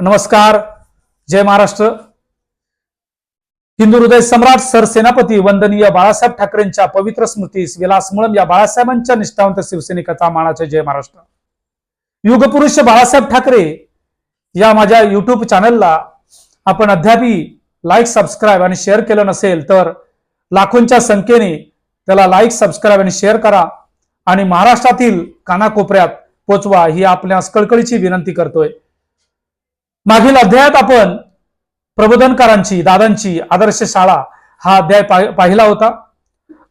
नमस्कार जय महाराष्ट्र. हिंदू हृदय सम्राट सरसेनापती वंदनीय बाळासाहेब ठाकरेंच्या पवित्र स्मृतीस विलास मुळम या बाळासाहेबांच्या निष्ठावंत शिवसैनिकाचा मानाचे जय महाराष्ट्र. युगपुरुष बाळासाहेब ठाकरे या माझ्या युट्यूब चॅनलला आपण अद्यापही लाईक सबस्क्राईब आणि शेअर केलं नसेल तर लाखोंच्या संख्येने त्याला लाईक सबस्क्राईब आणि शेअर करा आणि महाराष्ट्रातील कानाकोपऱ्यात पोचवा ही आपल्यास कळकळीची विनंती करतोय. मागील अध्यायात आपण प्रबोधनकारांची दादांची आदर्श शाळा हा अध्याय पाहि- पाहिला होता.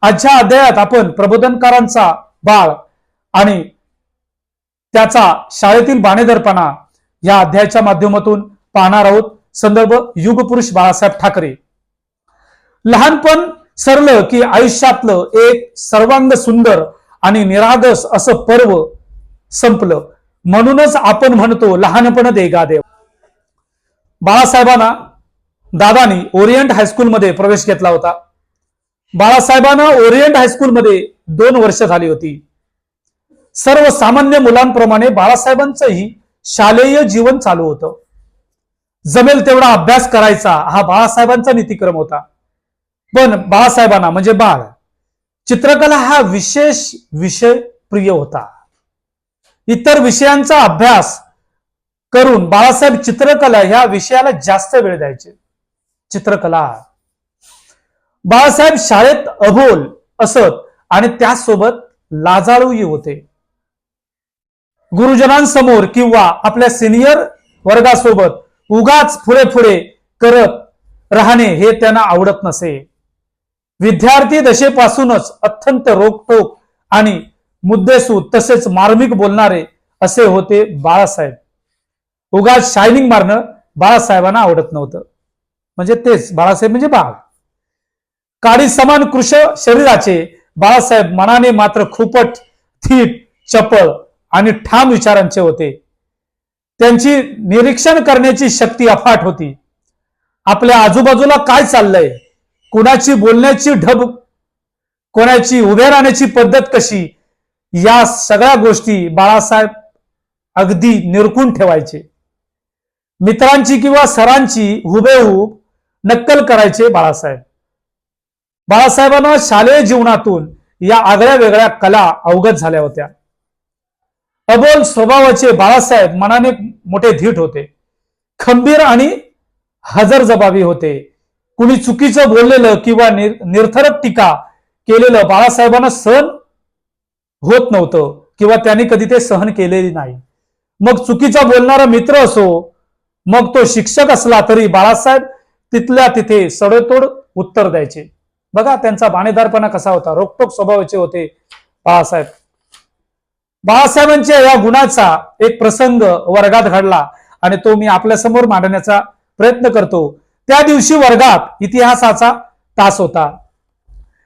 आजच्या अध्यायात आपण प्रबोधनकारांचा बाळ आणि त्याचा शाळेतील बाणेदरपणा या अध्यायाच्या माध्यमातून पाहणार आहोत. संदर्भ युगपुरुष बाळासाहेब ठाकरे. लहानपण सरलं की आयुष्यातलं एक सर्वांग सुंदर आणि निरागस असं पर्व संपलं. म्हणूनच आपण म्हणतो लहानपण देगा देव. बाळासाहेबांना दादानी ओरिएंट हायस्कूलमध्ये प्रवेश घेतला होता. बाळासाहेबांना ओरिएंट हायस्कूलमध्ये दोन वर्ष झाली होती. सर्वसामान्य मुलांप्रमाणे बाळासाहेबांचंही शालेय जीवन चालू होतं. जमेल तेवढा अभ्यास करायचा हा बाळासाहेबांचा नीतिक्रम होता. पण बाळासाहेबांना म्हणजे बाळ चित्रकला हा विशेष विषय प्रिय होता. इतर विषयांचा अभ्यास करून बाळासाहेब चित्रकला ह्या विषयाला जास्त वेळ द्यायचे. चित्रकला. बाळासाहेब शाळेत अभोल असत आणि त्यासोबत लाजाळूही होते. गुरुजनांसमोर किंवा आपल्या सिनियर वर्गासोबत उगाच पुढे पुढे करत राहणे हे त्यांना आवडत नसे. विद्यार्थी दशेपासूनच अत्यंत रोकटोक आणि मुद्देसूद तसेच मार्मिक बोलणारे असे होते बाळासाहेब. उगाच शायनिंग मारणं बाळासाहेबांना आवडत नव्हतं. म्हणजे तेच बाळासाहेब म्हणजे बाळ. काळी समान कृश शरीराचे बाळासाहेब मनाने मात्र खूपच थीट चपळ आणि ठाम विचारांचे होते. त्यांची निरीक्षण करण्याची शक्ती अफाट होती. आपल्या आजूबाजूला काय चाललंय? कुणाची बोलण्याची ढब कोणाची उभे राहण्याची पद्धत कशी? या सगळ्या गोष्टी बाळासाहेब अगदी निरखून ठेवायचे. मित्रांची किंवा सरांची हुबेहूब नक्कल करायचे बाळासाहेब. बाळासाहेबांना शालेय जीवनातून या आगळ्या वेगळ्या कला अवगत झाल्या होत्या. अबोल स्वभावाचे बाळासाहेब मनाने मोठे धीट होते. खंबीर आणि हजरजबाबी होते. कुणी चुकीचं बोललेलं किंवा निर- निर्थरक टीका केलेलं बाळासाहेबांना सहन होत नव्हतं किंवा त्यांनी कधी ते सहन केलेली नाही. मग चुकीचा बोलणारा मित्र असो मग तो शिक्षक असला तरी बाळासाहेब तिथल्या तिथे सडेतोड उत्तर द्यायचे. बघा त्यांचा बाणेदारपणा कसा होता रोखटोक स्वभावाचे होते बाळासाहेब. बाळासाहेबांच्या या गुणाचा एक प्रसंग वर्गात घडला आणि तो मी आपल्यासमोर मांडण्याचा प्रयत्न करतो. त्या दिवशी वर्गात इतिहासाचा तास होता.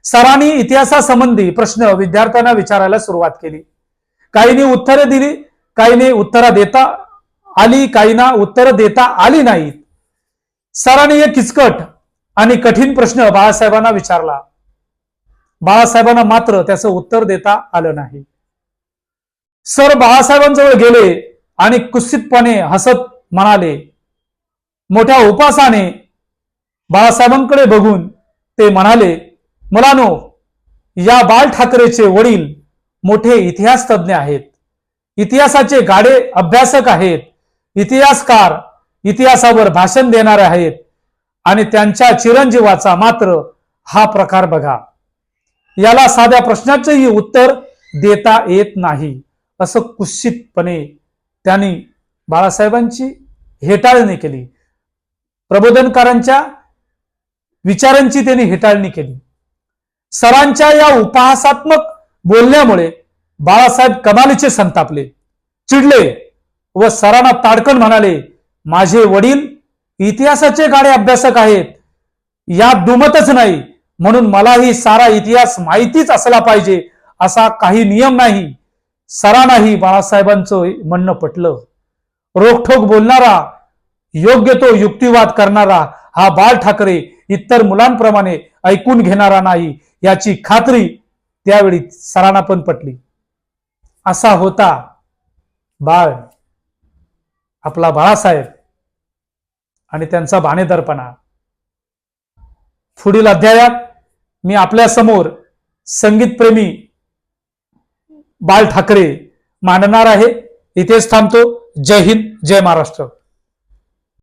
सरांनी इतिहासासंबंधी प्रश्न विद्यार्थ्यांना विचारायला सुरुवात केली. काहींनी उत्तरे दिली काहींनी उत्तरं देता आली काहींना उत्तर देता आली नाहीत. सरांनी एक किचकट आणि कठीण प्रश्न बाळासाहेबांना विचारला. बाळासाहेबांना मात्र त्याचं उत्तर देता आलं नाही. सर बाळासाहेबांजवळ गेले आणि कुस्सितपणे हसत म्हणाले मोठ्या उपासाने बाळासाहेबांकडे बघून ते म्हणाले मुलानो या बाळ ठाकरेचे वडील मोठे इतिहास तज्ज्ञ आहेत. इतिहासाचे गाडे अभ्यासक आहेत. इतिहासकार इतिहासावर भाषण देणारे आहेत आणि त्यांच्या चिरंजीवाचा मात्र हा प्रकार बघा. याला साध्या प्रश्नाचंही उत्तर देता येत नाही असं कुत्सितपणे त्यांनी बाळासाहेबांची हेटाळणी केली. प्रबोधनकारांच्या विचारांची त्यांनी हेटाळणी केली. सरांच्या या उपहासात्मक बोलण्यामुळे बाळासाहेब कमालीचे संतापले चिडले. व सरांना ताडकन म्हणाले माझे वडील इतिहासाचे गाडे अभ्यासक आहेत. यात दुमतच नाही. म्हणून मलाही सारा इतिहास माहितीच असला पाहिजे असा काही नियम नाही. सरांनाही बाळासाहेबांचं म्हणणं पटलं. रोखठोक बोलणारा योग्य तो युक्तिवाद करणारा हा बाळ ठाकरे इतर मुलांप्रमाणे ऐकून घेणारा नाही याची खात्री त्यावेळी सरांना पण पटली. असा होता बाळ. आपला बाळासाहेब आणि त्यांचा बाणेदरपणा. पुढील अध्यायात मी आपल्यासमोर संगीतप्रेमी बाल ठाकरे मांडणार आहे. इथेच थांबतो. जय हिंद जय महाराष्ट्र.